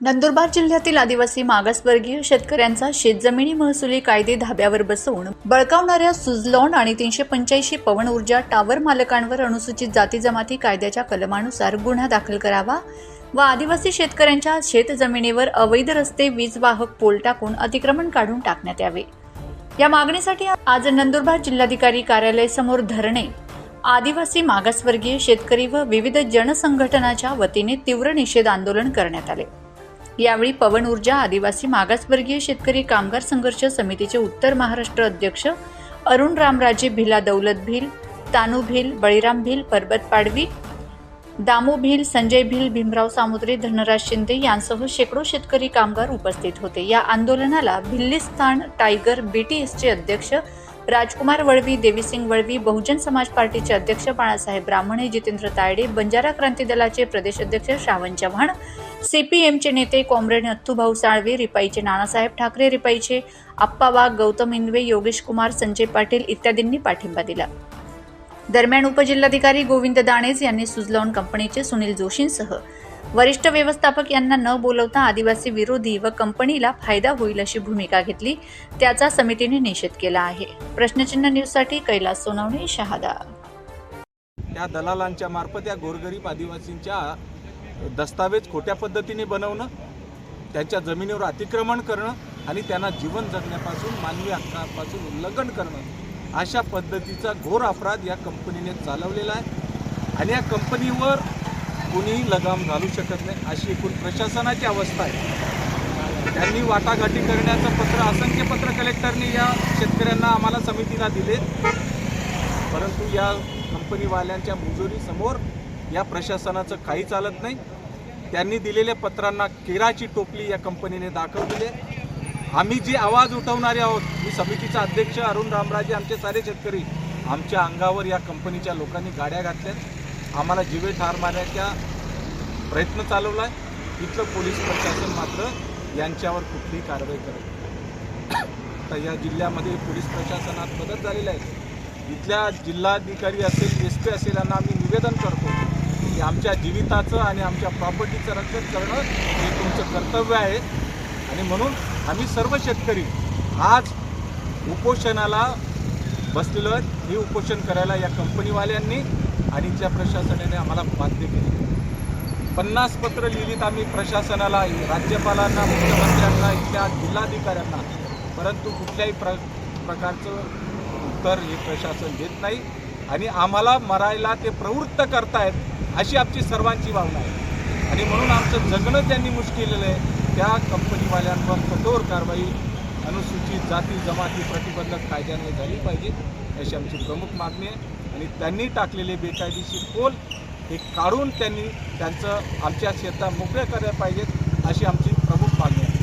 नंदुरबार जिल्ह्यातील आदिवासी मागासवर्गीय शेतकऱ्यांचा शेतजमिनी महसुली कायदे धाब्यावर बसवून बळकावणाऱ्या सुजलॉन आणि तीनशे पंच्याऐंशी पवन ऊर्जा टावर मालकांवर अनुसूचित जाती जमाती कायद्याच्या कलमानुसार गुन्हा दाखल करावा व आदिवासी शेतकऱ्यांच्या शेतजमिनीवर अवैध रस्ते वीज वाहक पोल टाकून अतिक्रमण काढून टाकण्यात यावे. या मागणीसाठी आज नंदुरबार जिल्हाधिकारी कार्यालय समोर धरणे आदिवासी मागासवर्गीय शेतकरी व विविध जनसंघटनाच्या वतीने तीव्र निषेध आंदोलन करण्यात आले. यावेळी पवन ऊर्जा आदिवासी मागासवर्गीय शेतकरी कामगार संघर्ष समितीचे उत्तर महाराष्ट्र अध्यक्ष अरुण रामराजे भिला दौलत भिल तानू भिल बळीराम भिल परबत पाडवी दामू भिल संजय भिल भीमराव सामुद्रे धनराज शिंदे यांसह शेकडो शेतकरी कामगार उपस्थित होते. या आंदोलनाला भिल्लिस्तान टायगर बीटीएसचे अध्यक्ष राजकुमार वळवी देवीसिंग वळवी बहुजन समाज पार्टीचे अध्यक्ष बाळासाहेब ब्राह्मणे जितेंद्र तायडे बंजारा क्रांती दलाचे प्रदेश अध्यक्ष श्रावण चव्हाण सीपीएमचे नेते कॉम्रेड नथ्थूभाऊ साळवे रिपाईचे नानासाहेब ठाकरे रिपाईचे आप्पा वाघ गौतम इंदवे योगेश कुमार संजय पाटील इत्यादींनी पाठिंबा दिला. दरम्यान उपजिल्हाधिकारी गोविंद दाणेज यांनी सुजलॉन कंपनीचे सुनील जोशींसह वरिष्ठ व्यवस्थापक यांना न बोलवता आदिवासी विरोधी व कंपनीला फायदा होईल अशी भूमिका घेतली. त्याचा समितीने निषेध केला आहे. प्रश्नचिन्ह न्यूजसाठी कैलास सोनवणे शहादा. त्या दलालांच्या मार्फत या गोरगरीब आदिवासींच्या दस्तावेज खोट्या पद्धतीने बनवणं त्यांच्या जमिनीवर अतिक्रमण करणं आणि त्यांना जीवन जगण्यापासून मानवी हक्कापासून उल्लंघन करणं अशा पद्धतीचा घोर अपराध या कंपनीने चालवलेला आहे. आणि या कंपनीवर कुणीही लगाम घालू शकत नाही अशी एकूण प्रशासनाची अवस्था आहे. त्यांनी वाटाघाटी करण्याचं पत्र असंख्य पत्र कलेक्टरने या शेतकऱ्यांना आम्हाला समितीला दिले. परंतु या कंपनीवाल्यांच्या मुजोरीसमोर या प्रशासनाचं काही चालत नाही. त्यांनी दिलेल्या पत्रांना केराची टोपली या कंपनीने दाखवलेली आहे. आम्ही जे आवाज उठवणारे आहोत मी समितीचा अध्यक्ष अरुण रामराजे आमचे सारे शेतकरी आमच्या अंगावर या कंपनीच्या लोकांनी गाड्या घातल्यात. आम्हाला जीवे ठार मारण्याचा प्रयत्न चालवला आहे इथलं पोलीस प्रशासन मात्र यांच्यावर कुठलीही कारवाई करत नाही. तर या जिल्ह्यामध्ये पोलीस प्रशासनात बदल झालेला आहे. इथल्या जिल्हाधिकारी असेल एस पी असेल यांना आम्ही निवेदन करतो की आमच्या जीविताचं आणि आमच्या प्रॉपर्टीचं रक्षण करणं हे तुमचं कर्तव्य आहे. आणि म्हणून आम्ही सर्व शेतकरी आज उपोषणाला बसलेलो आहेत. हे उपोषण करायला या कंपनीवाल्यांनी आणि ज्या प्रशासनाने आम्हाला बाध्य केली. पन्नास पत्र लिहिलीत आम्ही प्रशासनाला राज्यपालांना मुख्यमंत्र्यांना इथल्या जिल्हाधिकाऱ्यांना. परंतु कुठल्याही प्र प्रकारचं उत्तर हे प्रशासन देत नाही आणि आम्हाला मरायला ते प्रवृत्त करतायत अशी आमची सर्वांची भावना आहे. आणि म्हणून आमचं जगणं त्यांनी मुश्किलेलं आहे. त्या कंपनीवाल्यांवर कठोर कारवाई अनुसूचित जाती जमाती प्रतिबंधक कायद्याने झाली पाहिजे अशी आमची प्रमुख मागणी आहे. आणि त्यांनी टाकलेले बेकायदेशीर पोल हे काढून त्यांनी त्यांचं आमच्या शेतात मोकळे करायला पाहिजेत अशी आमची प्रमुख मागणी आहे.